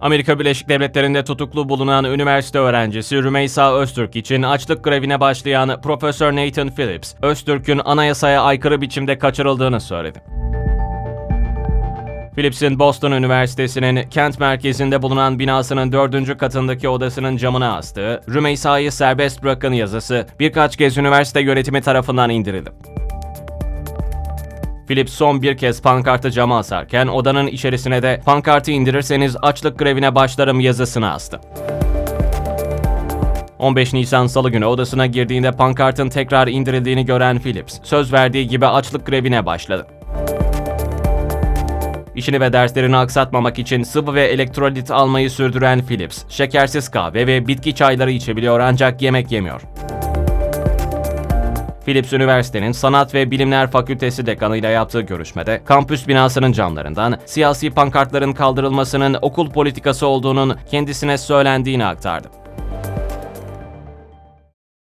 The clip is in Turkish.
Amerika Birleşik Devletleri'nde tutuklu bulunan üniversite öğrencisi Rümeysa Öztürk için açlık grevine başlayan Profesör Nathan Phillips, Öztürk'ün anayasaya aykırı biçimde kaçırıldığını söyledi. Phillips'in Boston Üniversitesi'nin kent merkezinde bulunan binasının dördüncü katındaki odasının camına astığı Rümeysa'yı serbest bırakın yazısı birkaç kez üniversite yönetimi tarafından indirildi. Phillips son bir kez pankartı cama asarken odanın içerisine de pankartı indirirseniz açlık grevine başlarım yazısını astı. 15 Nisan Salı günü odasına girdiğinde pankartın tekrar indirildiğini gören Phillips, söz verdiği gibi açlık grevine başladı. İşini ve derslerini aksatmamak için sıvı ve elektrolit almayı sürdüren Phillips, şekersiz kahve ve bitki çayları içebiliyor ancak yemek yemiyor. Phillips Üniversitenin Sanat ve Bilimler Fakültesi dekanıyla yaptığı görüşmede kampüs binasının camlarından siyasi pankartların kaldırılmasının okul politikası olduğunun kendisine söylendiğini aktardı.